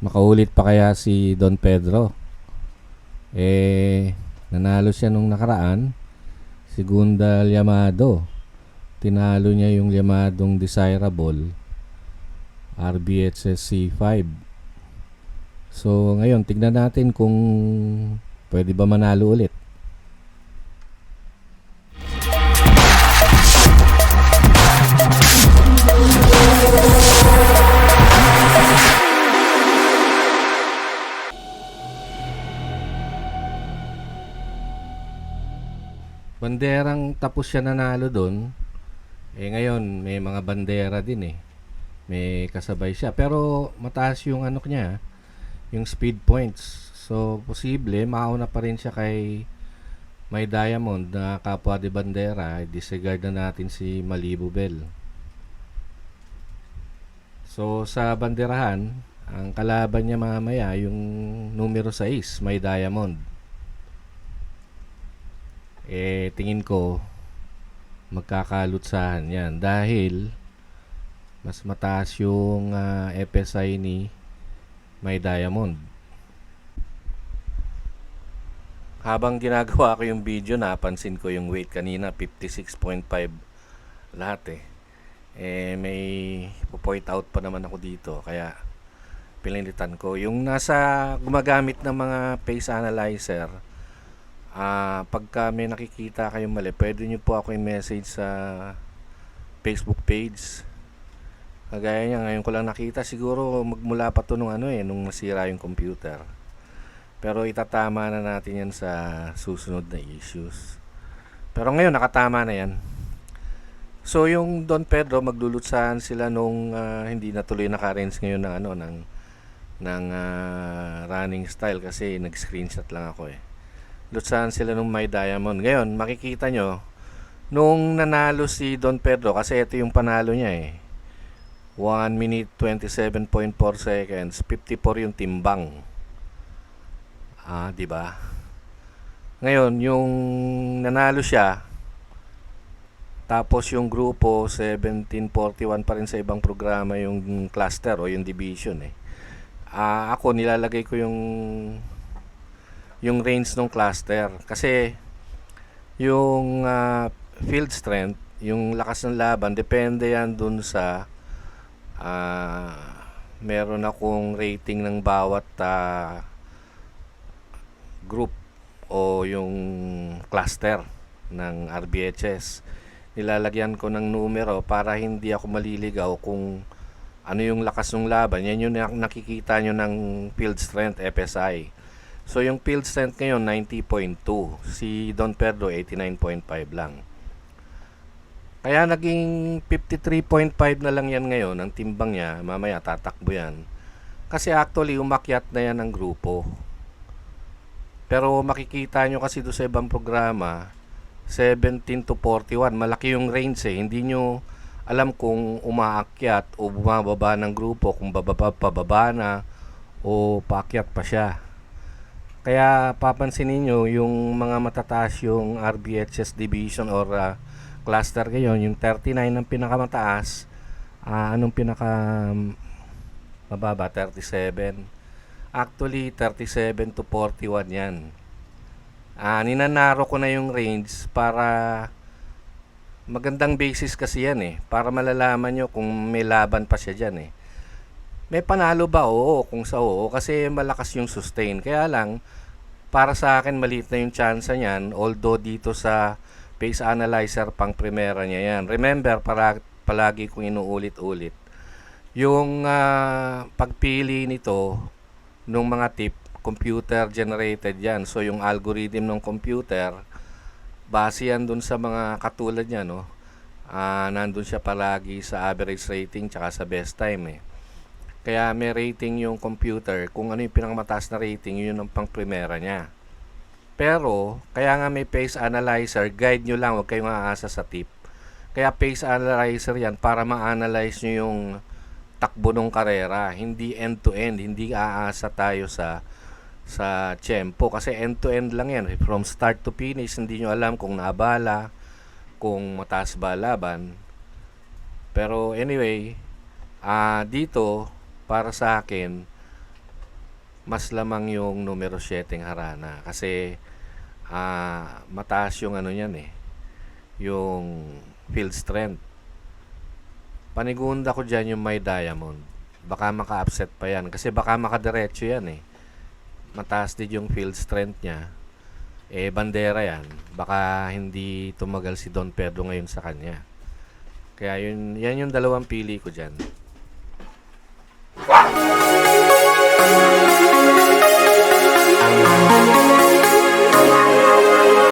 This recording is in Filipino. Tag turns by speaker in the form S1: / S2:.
S1: makaulit pa kaya si Don Pedro. Eh, nanalo siya nung nakaraan. Si Gundal Yamado. Tinalo niya yung Yamadong Desirable. RBHS C5. So, ngayon, tignan natin kung pwede ba manalo ulit. Banderang tapos siya nanalo doon. Eh ngayon, may mga bandera din eh. May kasabay siya. Pero mataas yung ano niya, yung speed points. So, posible, mauna pa rin siya kay may Diamond na kapwa de bandera. Disregard na natin si Malibu Bell. So, sa banderahan, ang kalaban niya mamaya, yung numero 6, may Diamond. Eh, tingin ko, magkakalutsahan yan. Dahil, mas mataas yung ah, FSI ni may Diamond. Habang ginagawa ko yung video, napansin ko yung weight kanina, 56.5 lahat eh. Eh, may point out pa naman ako dito. Kaya, pinilitan ko. Yung nasa gumagamit ng mga face analyzer, ah pagka may nakikita kayong mali, pwede nyo po ako i-message sa Facebook page. Kagaya niya, ngayon ko lang nakita, siguro magmula pa to nung ano eh, nung nasira yung computer. Pero itatama na natin yan sa susunod na issues. Pero ngayon, nakatama na yan. So, yung Don Pedro, maglulutsahan sila nung ah, hindi natuloy naka-arrange ngayon ng ano, ng, ng ah, running style kasi nag-screenshot lang ako eh. Lutsahan sila nung may diamond. Ngayon, makikita nyo, nung nanalo si Don Pedro, kasi ito yung panalo niya eh. 1 minute 27.4 seconds, 54 yung timbang. Ah, di ba? Ngayon, yung nanalo siya, tapos yung grupo 1741 pa rin sa ibang programa yung cluster o yung division eh. Ah, ako nilalagay ko yung yung range ng cluster kasi yung ah, field strength, yung lakas ng laban depende yan dun sa ah, meron akong rating ng bawat ah, group o yung cluster ng RBHS. Nilalagyan ko ng numero para hindi ako maliligaw kung ano yung lakas ng laban. Yan yung nak- nakikita nyo ng field strength FSI. So yung field strength ngayon 90.2. Si Don Pedro 89.5 lang. Kaya naging 53.5 na lang yan ngayon ang timbang niya. Mamaya tatakbo yan. Kasi actually umakyat na yan ng grupo. Pero makikita nyo kasi doon sa ibang programa, 17 to 41, malaki yung range eh. Hindi nyo alam kung umaakyat o bumababa ng grupo, kung bababa, pababa na o paakyat pa siya. Kaya papansin niyo yung mga matataas yung RBHS division or ah, cluster ngayon, yung 39 ang pinakamataas, ah, anong pinaka mababa? 37. Actually, 37 to 41 yan. Ah, ninanaro ko na yung range para magandang basis kasi yan eh. Para malalaman nyo kung may laban pa siya dyan eh. May panalo ba? Oo, kung sa oo. Kasi malakas yung sustain. Kaya lang, para sa akin maliit na yung chance niyan. Although dito sa pace analyzer pang primera niya yan. Remember, para, palagi kong inuulit-ulit. Yung ah, pagpili nito, nung mga tip, computer generated yan. So yung algorithm ng computer, base yan dun sa mga katulad niya, no? Ah, nandun siya palagi sa average rating tsaka sa best time eh. Kaya may rating yung computer. Kung ano yung pinakamataas na rating, yun ang pang primera niya. Pero, kaya nga may pace analyzer, guide nyo lang, huwag kayong aasa sa tip. Kaya pace analyzer yan para ma-analyze nyo yung takbo ng karera, hindi end to end, hindi aasa tayo sa sa tempo kasi end to end lang yan from start to finish hindi nyo alam kung nabala kung mataas ba laban pero anyway ah dito para sa akin mas lamang yung numero 7 Harana kasi ah, mataas yung ano niyan eh, yung field strength. Panigunda ko dyan yung may diamond. Baka maka-upset pa yan kasi baka makadiretso yan eh. Mataas din yung field strength niya. Eh, bandera yan. Baka hindi tumagal si Don Pedro ngayon sa kanya. Kaya yun, yan yung dalawang pili ko dyan.